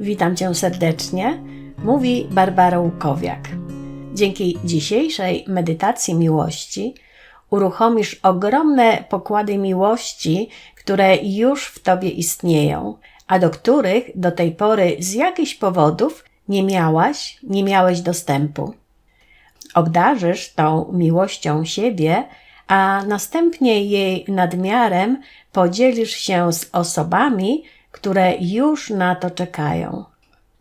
Witam Cię serdecznie, mówi Barbara Łukowiak. Dzięki dzisiejszej medytacji miłości uruchomisz ogromne pokłady miłości, które już w Tobie istnieją, a do których do tej pory z jakichś powodów nie miałaś, nie miałeś dostępu. Obdarzysz tą miłością siebie, a następnie jej nadmiarem podzielisz się z osobami, które już na to czekają.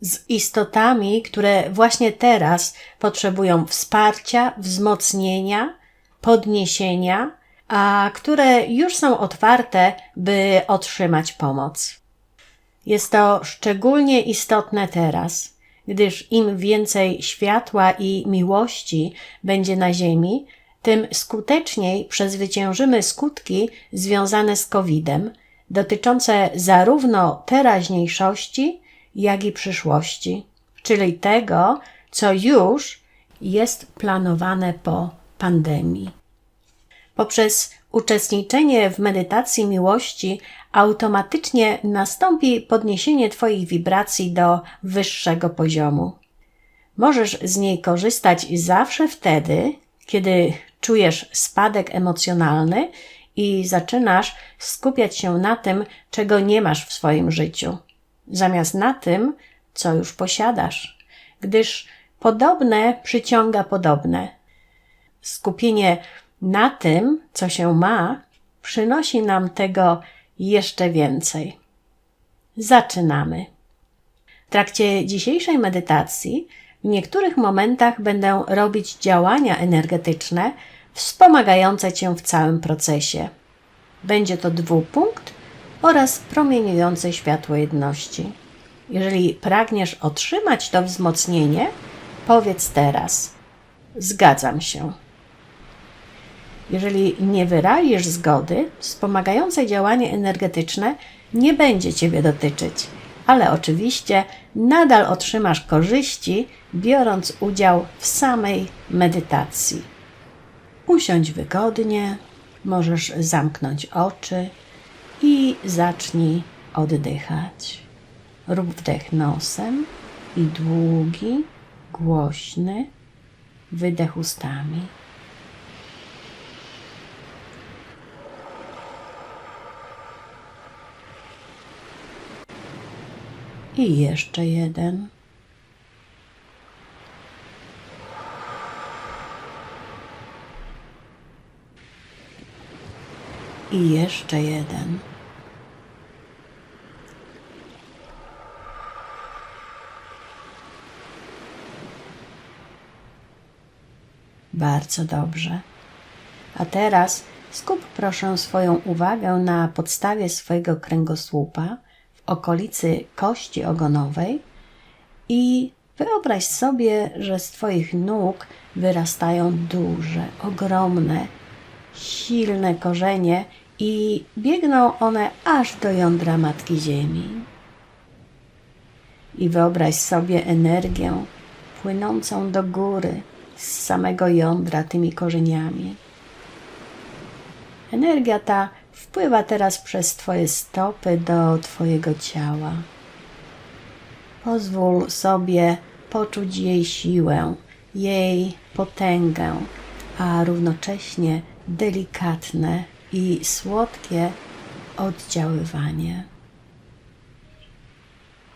Z istotami, które właśnie teraz potrzebują wsparcia, wzmocnienia, podniesienia, a które już są otwarte, by otrzymać pomoc. Jest to szczególnie istotne teraz, gdyż im więcej światła i miłości będzie na Ziemi, tym skuteczniej przezwyciężymy skutki związane z COVID-em, dotyczące zarówno teraźniejszości, jak i przyszłości, czyli tego, co już jest planowane po pandemii. Poprzez uczestniczenie w medytacji miłości automatycznie nastąpi podniesienie Twoich wibracji do wyższego poziomu. Możesz z niej korzystać zawsze wtedy, kiedy czujesz spadek emocjonalny i zaczynasz skupiać się na tym, czego nie masz w swoim życiu, zamiast na tym, co już posiadasz, gdyż podobne przyciąga podobne. Skupienie na tym, co się ma, przynosi nam tego jeszcze więcej. Zaczynamy. W trakcie dzisiejszej medytacji w niektórych momentach będę robić działania energetyczne wspomagające Cię w całym procesie. Będzie to dwupunkt oraz promieniujące światło jedności. Jeżeli pragniesz otrzymać to wzmocnienie, powiedz teraz: Zgadzam się. Jeżeli nie wyrazisz zgody, wspomagające działanie energetyczne nie będzie Ciebie dotyczyć, ale oczywiście nadal otrzymasz korzyści, biorąc udział w samej medytacji. Usiądź wygodnie, możesz zamknąć oczy i zacznij oddychać. Rób wdech nosem i długi, głośny wydech ustami. I jeszcze jeden. I jeszcze jeden. Bardzo dobrze. A teraz skup proszę swoją uwagę na podstawie swojego kręgosłupa w okolicy kości ogonowej i wyobraź sobie, że z Twoich nóg wyrastają duże, ogromne, silne korzenie i biegną one aż do jądra Matki Ziemi. I wyobraź sobie energię płynącą do góry z samego jądra tymi korzeniami. Energia ta wpływa teraz przez Twoje stopy do Twojego ciała. Pozwól sobie poczuć jej siłę, jej potęgę, a równocześnie delikatne i słodkie oddziaływanie.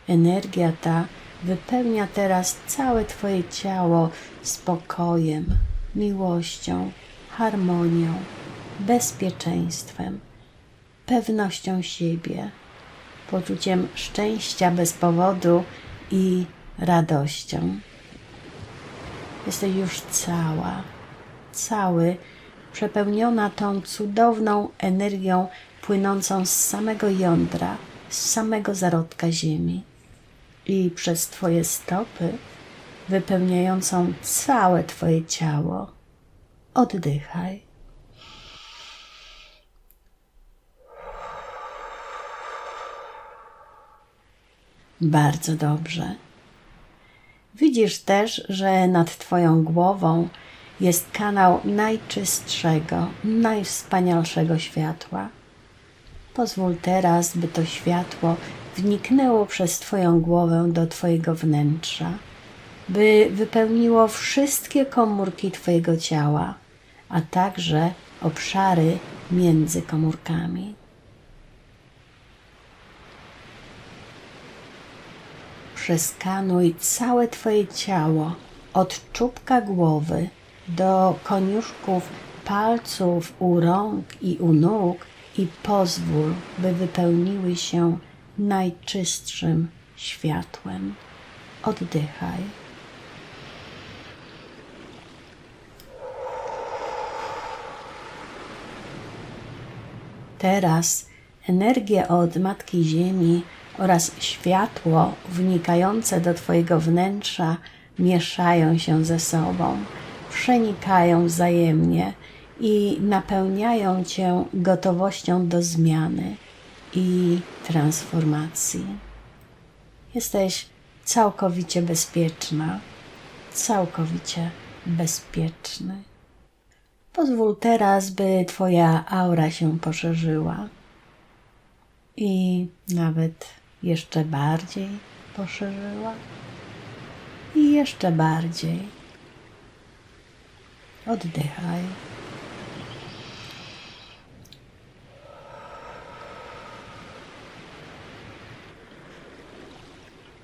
Energia ta wypełnia teraz całe Twoje ciało spokojem, miłością, harmonią, bezpieczeństwem, pewnością siebie, poczuciem szczęścia bez powodu i radością. Jesteś już cała, cały przepełniona tą cudowną energią płynącą z samego jądra, z samego zarodka ziemi i przez Twoje stopy wypełniającą całe Twoje ciało. Oddychaj. Bardzo dobrze. Widzisz też, że nad Twoją głową jest kanał najczystszego, najwspanialszego światła. Pozwól teraz, by to światło wniknęło przez Twoją głowę do Twojego wnętrza, by wypełniło wszystkie komórki Twojego ciała, a także obszary między komórkami. Przeskanuj całe Twoje ciało od czubka głowy do koniuszków palców u rąk i u nóg i pozwól, by wypełniły się najczystszym światłem. Oddychaj. Teraz energie od Matki Ziemi oraz światło wnikające do Twojego wnętrza mieszają się ze sobą, przenikają wzajemnie i napełniają Cię gotowością do zmiany i transformacji. Jesteś całkowicie bezpieczna, całkowicie bezpieczny. Pozwól teraz, by Twoja aura się poszerzyła i nawet jeszcze bardziej poszerzyła i jeszcze bardziej. Oddychaj.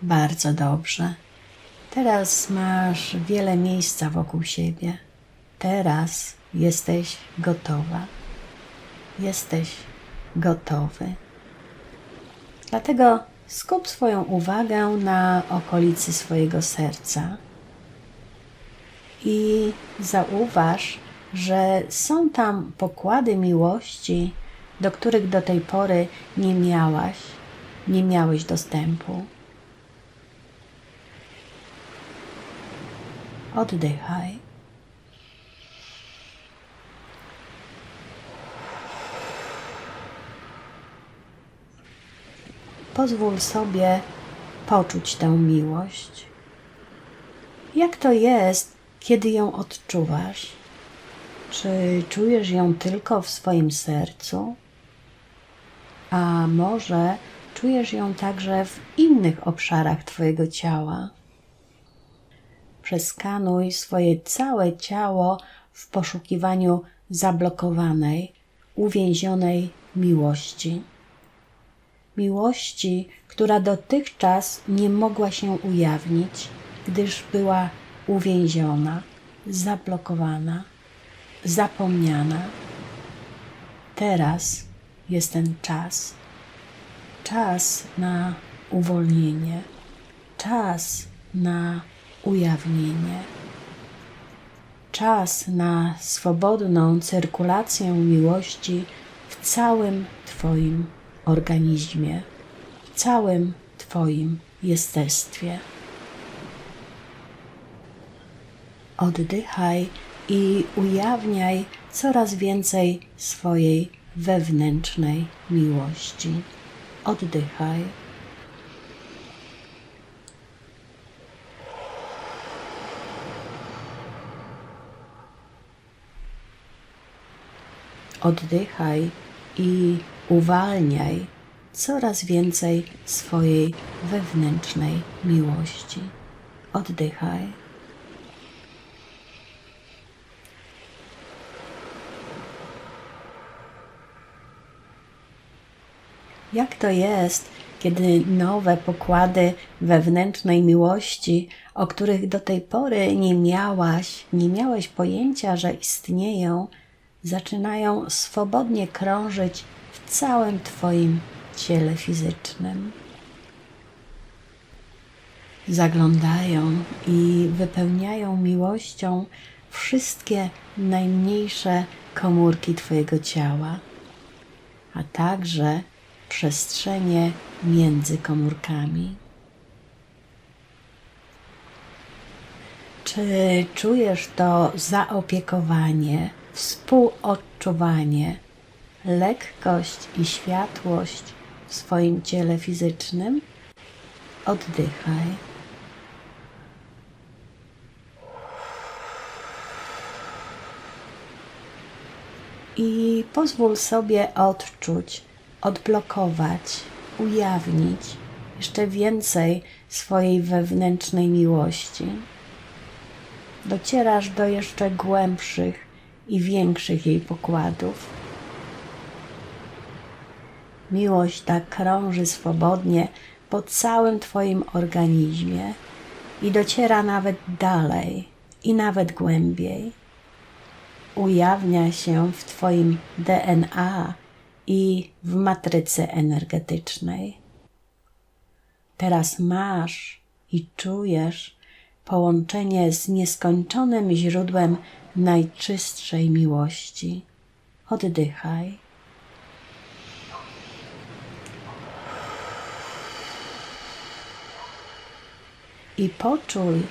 Bardzo dobrze. Teraz masz wiele miejsca wokół siebie. Teraz jesteś gotowa. Jesteś gotowy. Dlatego skup swoją uwagę na okolicy swojego serca i zauważ, że są tam pokłady miłości, do których do tej pory nie miałaś, nie miałeś dostępu. Oddychaj. Pozwól sobie poczuć tę miłość. Jak to jest, kiedy ją odczuwasz? Czy czujesz ją tylko w swoim sercu? A może czujesz ją także w innych obszarach Twojego ciała? Przeskanuj swoje całe ciało w poszukiwaniu zablokowanej, uwięzionej miłości. Miłości, która dotychczas nie mogła się ujawnić, gdyż była uwięziona, zablokowana, zapomniana. Teraz jest ten czas. Czas na uwolnienie, czas na ujawnienie. Czas na swobodną cyrkulację miłości w całym Twoim organizmie, w całym Twoim jestestwie. Oddychaj i ujawniaj coraz więcej swojej wewnętrznej miłości. Oddychaj. Oddychaj i uwalniaj coraz więcej swojej wewnętrznej miłości. Oddychaj. Jak to jest, kiedy nowe pokłady wewnętrznej miłości, o których do tej pory nie miałaś, nie miałeś pojęcia, że istnieją, zaczynają swobodnie krążyć w całym Twoim ciele fizycznym. Zaglądają i wypełniają miłością wszystkie najmniejsze komórki Twojego ciała, a także przestrzenie między komórkami. Czy czujesz to zaopiekowanie, współodczuwanie, lekkość i światłość w swoim ciele fizycznym? Oddychaj. I pozwól sobie odczuć, odblokować, ujawnić jeszcze więcej swojej wewnętrznej miłości. Docierasz do jeszcze głębszych i większych jej pokładów. Miłość ta krąży swobodnie po całym Twoim organizmie i dociera nawet dalej i nawet głębiej. Ujawnia się w Twoim DNA i w matrycy energetycznej. Teraz masz i czujesz połączenie z nieskończonym źródłem najczystszej miłości. Oddychaj. I poczuj,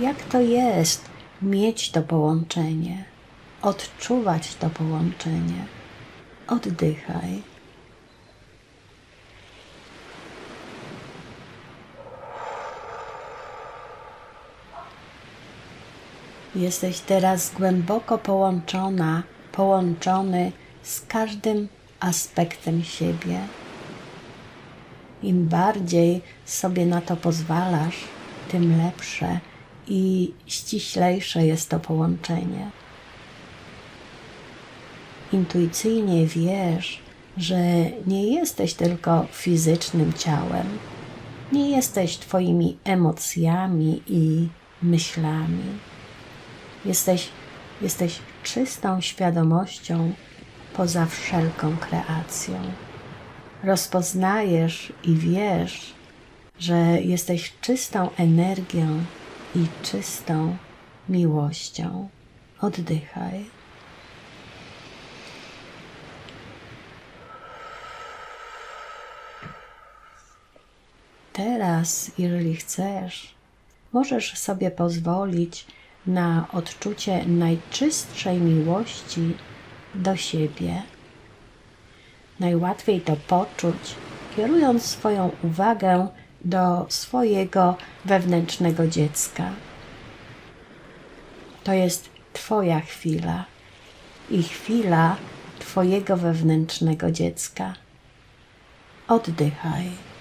jak to jest mieć to połączenie, odczuwać to połączenie. Oddychaj. Jesteś teraz głęboko połączona, połączony z każdym aspektem siebie. Im bardziej sobie na to pozwalasz, tym lepsze i ściślejsze jest to połączenie. Intuicyjnie wiesz, że nie jesteś tylko fizycznym ciałem, nie jesteś Twoimi emocjami i myślami. Jesteś, jesteś czystą świadomością poza wszelką kreacją. Rozpoznajesz i wiesz, że jesteś czystą energią i czystą miłością. Oddychaj. Teraz, jeżeli chcesz, możesz sobie pozwolić na odczucie najczystszej miłości do siebie. Najłatwiej to poczuć, kierując swoją uwagę do swojego wewnętrznego dziecka. To jest Twoja chwila i chwila Twojego wewnętrznego dziecka. Oddychaj.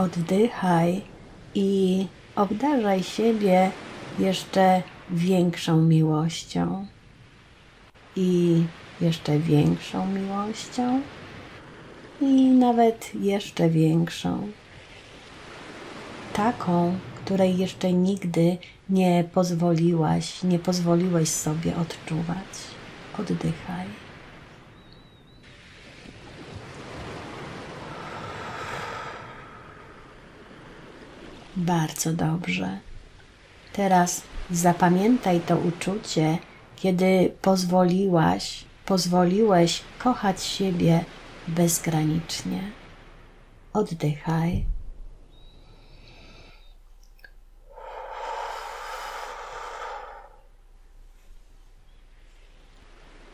Oddychaj i obdarzaj siebie jeszcze większą miłością i jeszcze większą miłością i nawet jeszcze większą. Taką, której jeszcze nigdy nie pozwoliłaś, nie pozwoliłeś sobie odczuwać. Oddychaj. Bardzo dobrze. Teraz zapamiętaj to uczucie, kiedy pozwoliłaś, pozwoliłeś kochać siebie bezgranicznie. Oddychaj.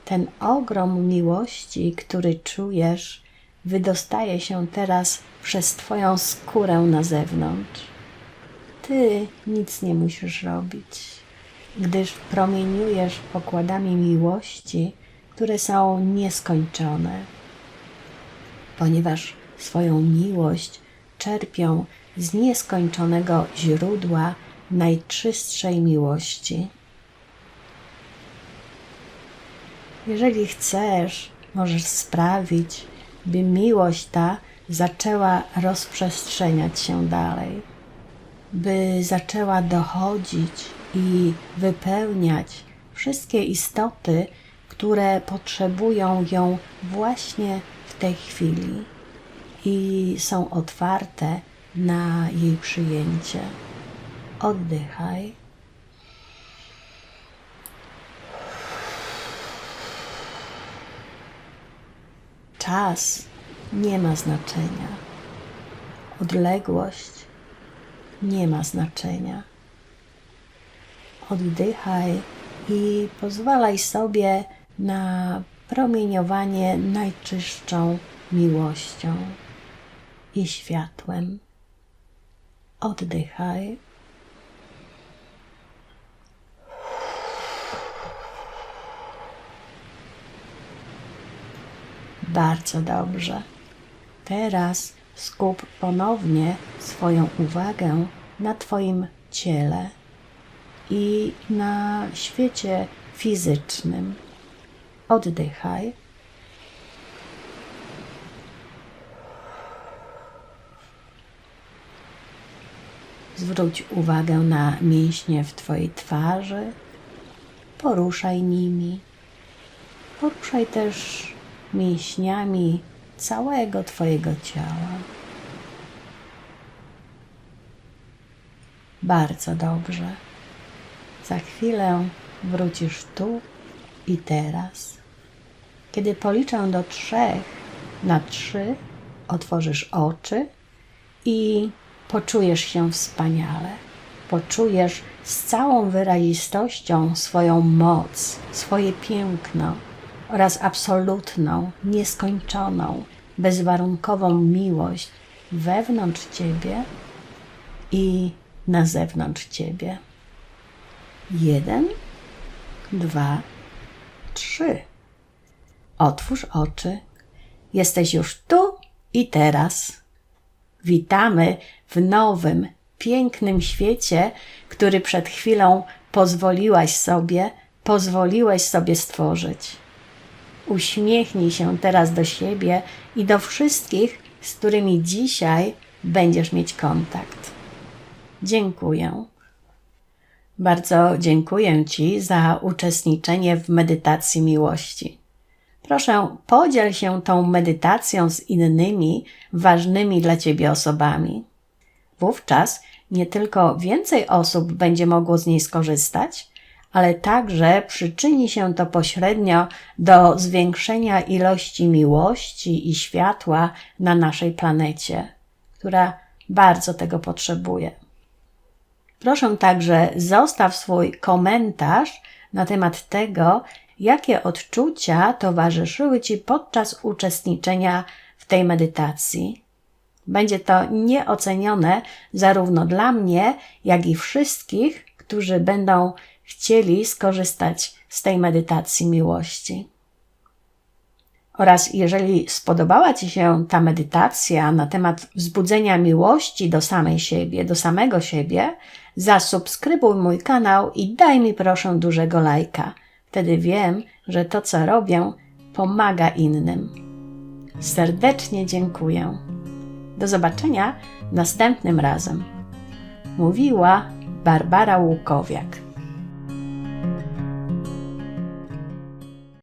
Ten ogrom miłości, który czujesz, wydostaje się teraz przez Twoją skórę na zewnątrz. Ty nic nie musisz robić, gdyż promieniujesz pokładami miłości, które są nieskończone, ponieważ swoją miłość czerpią z nieskończonego źródła najczystszej miłości. Jeżeli chcesz, możesz sprawić, by miłość ta zaczęła rozprzestrzeniać się dalej by zaczęła dochodzić i wypełniać wszystkie istoty, które potrzebują ją właśnie w tej chwili i są otwarte na jej przyjęcie. Oddychaj. Czas nie ma znaczenia. Odległość nie ma znaczenia. Oddychaj i pozwalaj sobie na promieniowanie najczystszą miłością i światłem. Oddychaj. Bardzo dobrze. Teraz skup ponownie swoją uwagę na Twoim ciele i na świecie fizycznym. Oddychaj. Zwróć uwagę na mięśnie w Twojej twarzy. Poruszaj nimi. Poruszaj też mięśniami całego Twojego ciała. Bardzo dobrze. Za chwilę wrócisz tu i teraz. Kiedy policzę do trzech, na trzy otworzysz oczy i poczujesz się wspaniale. Poczujesz z całą wyrazistością swoją moc, swoje piękno oraz absolutną, nieskończoną, bezwarunkową miłość wewnątrz ciebie i na zewnątrz ciebie. Jeden, dwa, trzy. Otwórz oczy. Jesteś już tu i teraz. Witamy w nowym, pięknym świecie, który przed chwilą pozwoliłaś sobie, pozwoliłeś sobie stworzyć. Uśmiechnij się teraz do siebie i do wszystkich, z którymi dzisiaj będziesz mieć kontakt. Dziękuję. Bardzo dziękuję Ci za uczestniczenie w medytacji miłości. Proszę, podziel się tą medytacją z innymi ważnymi dla Ciebie osobami. Wówczas nie tylko więcej osób będzie mogło z niej skorzystać, ale także przyczyni się to pośrednio do zwiększenia ilości miłości i światła na naszej planecie, która bardzo tego potrzebuje. Proszę także zostaw swój komentarz na temat tego, jakie odczucia towarzyszyły Ci podczas uczestniczenia w tej medytacji. Będzie to nieocenione zarówno dla mnie, jak i wszystkich, którzy będą chcieli skorzystać z tej medytacji miłości. Oraz jeżeli spodobała Ci się ta medytacja na temat wzbudzenia miłości do samej siebie, do samego siebie, zasubskrybuj mój kanał i daj mi proszę dużego lajka. Wtedy wiem, że to, co robię, pomaga innym. Serdecznie dziękuję. Do zobaczenia następnym razem. Mówiła Barbara Łukowiak.